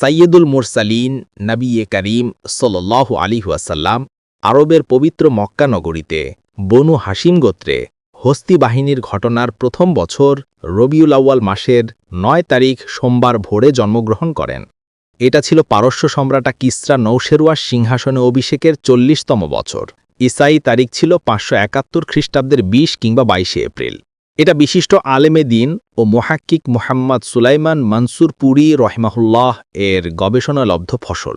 সাইয়দুল মুরসালিন নবী করিম সাল্লাহ আলী ওয়াসাল্লাম আরবের পবিত্র মক্কা নগরীতে বনু হাসিম গোত্রে হস্তি বাহিনীর ঘটনার প্রথম বছর রবিউল আউয়াল মাসের নয় তারিখ সোমবার ভোরে জন্মগ্রহণ করেন। এটা ছিল পারস্য সম্রাটা কিসরা নৌশেরুয়ার সিংহাসনে অভিষেকের চল্লিশতম বছর। ইসাই তারিখ ছিল পাঁচশো একাত্তর খ্রিস্টাব্দের বিশ কিংবা বাইশে এপ্রিল। এটা বিশিষ্ট আলেমে দিন ও মোহাক্কিক মোহাম্মদ সুলাইমান মনসুর পুরী রহমাহুল্লাহ এর গবেষণালব্ধ ফসল।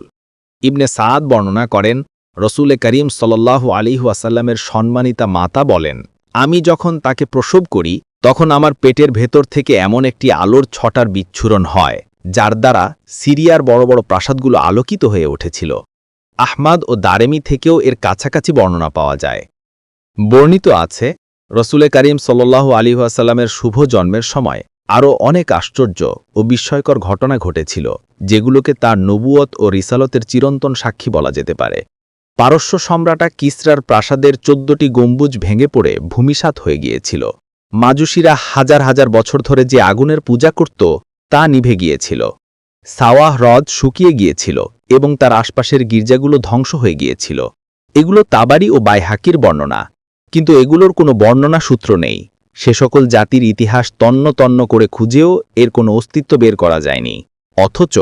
ইবনে সাদ বর্ণনা করেন, রসুলে করিম সাল্লাহ আলী ওয়াসাল্লামের সম্মানিতা মাতা বলেন, আমি যখন তাকে প্রসব করি, তখন আমার পেটের ভেতর থেকে এমন একটি আলোর ছটার বিচ্ছুরণ হয়, যার দ্বারা সিরিয়ার বড় বড় প্রাসাদগুলো আলোকিত হয়ে উঠেছিল। আহমাদ ও দারেমি থেকেও এর কাছাকাছি বর্ণনা পাওয়া যায়। বর্ণিত আছে রসুলে করিম সাল্লাহ আলী আসাল্লামের শুভ জন্মের সময় আরও অনেক আশ্চর্য ও বিস্ময়কর ঘটনা ঘটেছিল, যেগুলোকে তার নবুয়ত ও রিসালতের চিরন্তন সাক্ষী বলা যেতে পারে। পারস্য সম্রাটা কিসরার প্রাসাদের চোদ্দটি গম্বুজ ভেঙে পড়ে ভূমিসাৎ হয়ে গিয়েছিল। মাজুসিরা হাজার হাজার বছর ধরে যে আগুনের পূজা করত, তা নিভে গিয়েছিল। সাওয়াহ হ্রদ শুকিয়ে গিয়েছিল এবং তার আশপাশের গির্জাগুলো ধ্বংস হয়ে গিয়েছিল। এগুলো তাবারি ও বাইহাকির বর্ণনা। কিন্তু এগুলোর কোনো বর্ণনা সূত্র নেই। সে সকল জাতির ইতিহাস তন্ন তন্ন করে খুঁজেও এর কোনো অস্তিত্ব বের করা যায়নি। অথচ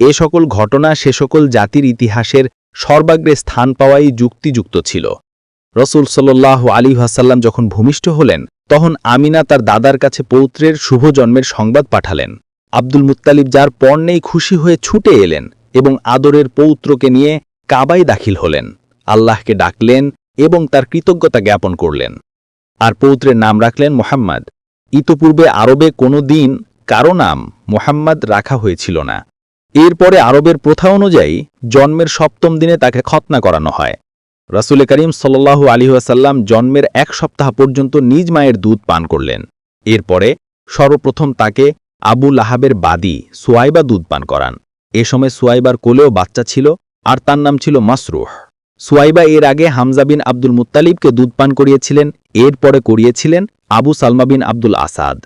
এ সকল ঘটনা সে সকল জাতির ইতিহাসের সর্বাগ্রে স্থান পাওয়াই যুক্তিযুক্ত ছিল। রসুল সাল্লাহ আলী হাসাল্লাম যখন ভূমিষ্ঠ হলেন, তখন আমিনা তার দাদার কাছে পৌত্রের শুভ জন্মের সংবাদ পাঠালেন। আব্দুল মুত্তালিব যার পর নেই খুশি হয়ে ছুটে এলেন এবং আদরের পৌত্রকে নিয়ে কাবাই দাখিল হলেন। আল্লাহকে ডাকলেন এবং তার কৃতজ্ঞতা জ্ঞাপন করলেন। আর পৌত্রের নাম রাখলেন মোহাম্মদ। ইতপূর্বে আরবে কোনো দিন কারও নাম মোহাম্মদ রাখা হয়েছিল না। এরপরে আরবের প্রথা অনুযায়ী জন্মের সপ্তম দিনে তাকে খতনা করানো হয়। রাসুল করিম সাল্লু আলিহাসাল্লাম জন্মের এক সপ্তাহ পর্যন্ত নিজ মায়ের দুধ পান করলেন। এরপরে সর্বপ্রথম তাকে আবু লাহাবের বাদী সোয়াইবা দুধ পান করান। এ সময় সোয়াইবার কোলেও বাচ্চা ছিল আর তার নাম ছিল মাসরুহ। সুয়াইবা এর আগে হামজা বিন আব্দুল মুত্তালিবকে দুধ পান করিয়েছিলেন, এরপরে করিয়েছিলেন আবু সালমা বিন আব্দুল আসাদ।